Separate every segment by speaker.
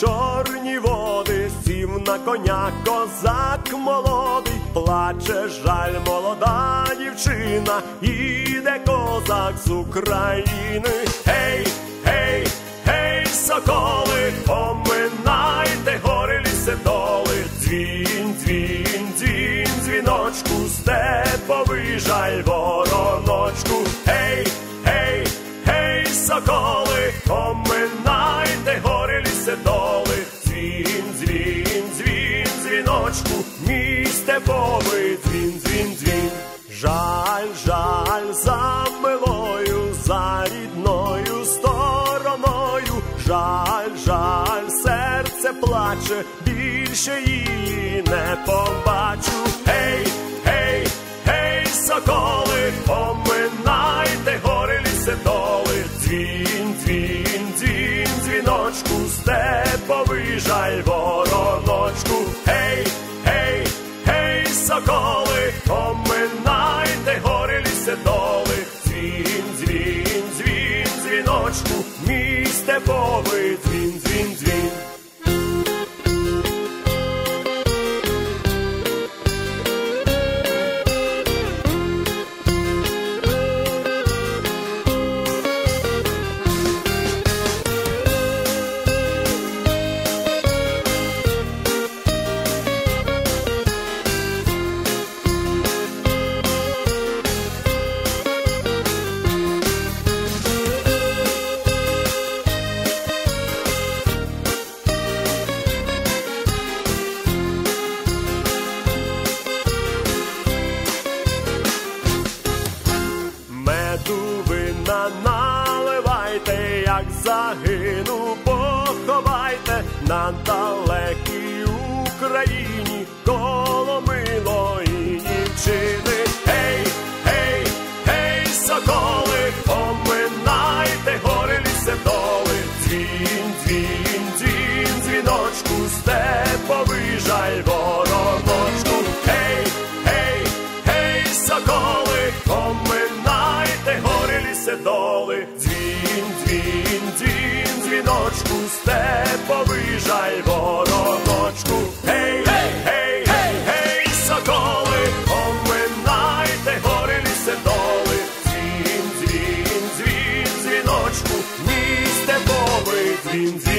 Speaker 1: чорні води, сів на коня козак молодий, плаче жаль, молода дівчина, іде козак з України. Гей, гей, гей, соколи, поминайте гори ліси доли, дзвін, дзвін, дзвін, дзвіночку, степовий жаль, вороночку. Гей, гей, гей, соколи, поминайте гори ліси доли, дзвін, дзвін, дзвін, дзвіночку, мій степовий дзвін, дзвін, дзвін. Жаль, жаль за милою, за рідною стороною, жаль, жаль, серце плаче, більше її не побачу. Гей, гей, гей, соколи, поминайте гори ліси доли, дзвін, степовий жаль, вороночку. Гей, загину, поховайте на далекій Україні коло милої дівчини. Дзвіночку,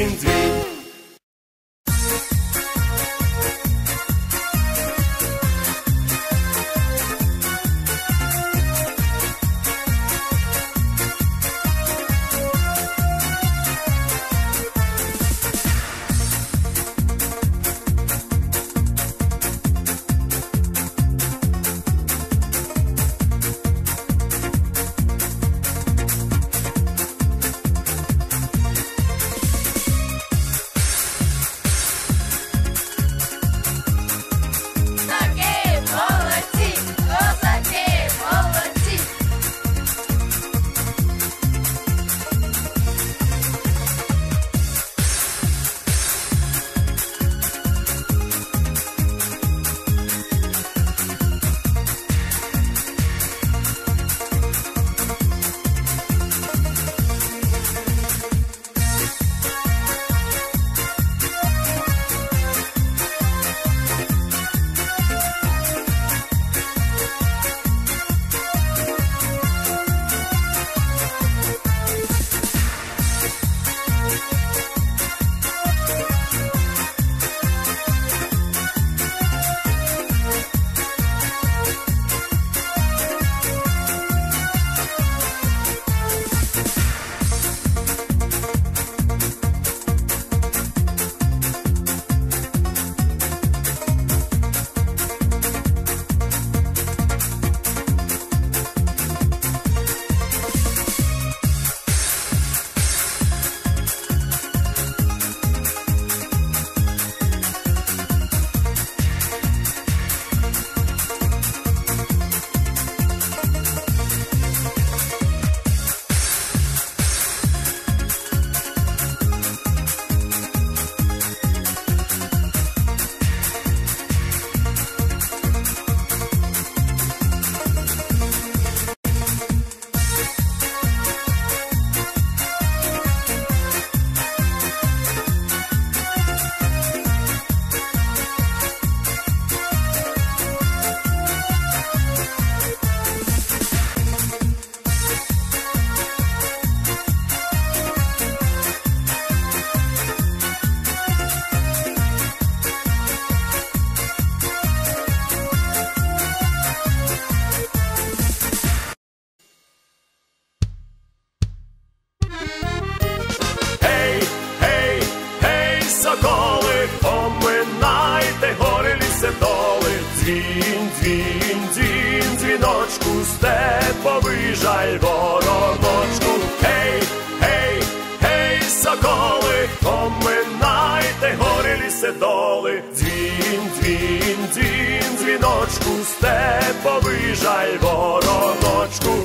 Speaker 1: дзвін, дзвін, дзвін, дзвіночку, степовий жаль вороночку. Гей, гей, гей, соколи, поминайте гори ліси доли. Дзвін, дзвін, дзвін, дзвіночку, степовий жаль вороночку.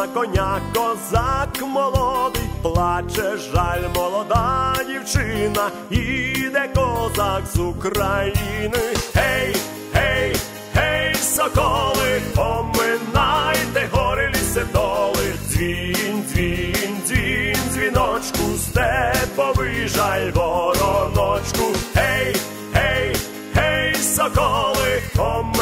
Speaker 1: На коня козак молодий, плаче жаль молода дівчина, іде козак з України. Гей, гей, гей, соколи, поминайте гори ліси доли, дзвін, дзвін, дзвін, дзвіночку, степовий жаль вороночку. Гей, гей, гей, соколи, поминайте